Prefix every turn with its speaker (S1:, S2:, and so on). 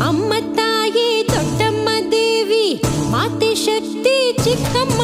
S1: அம்மத்தாயே தொட்டம்ம தேவி மாத்தி சக்தி சிக்கம்மா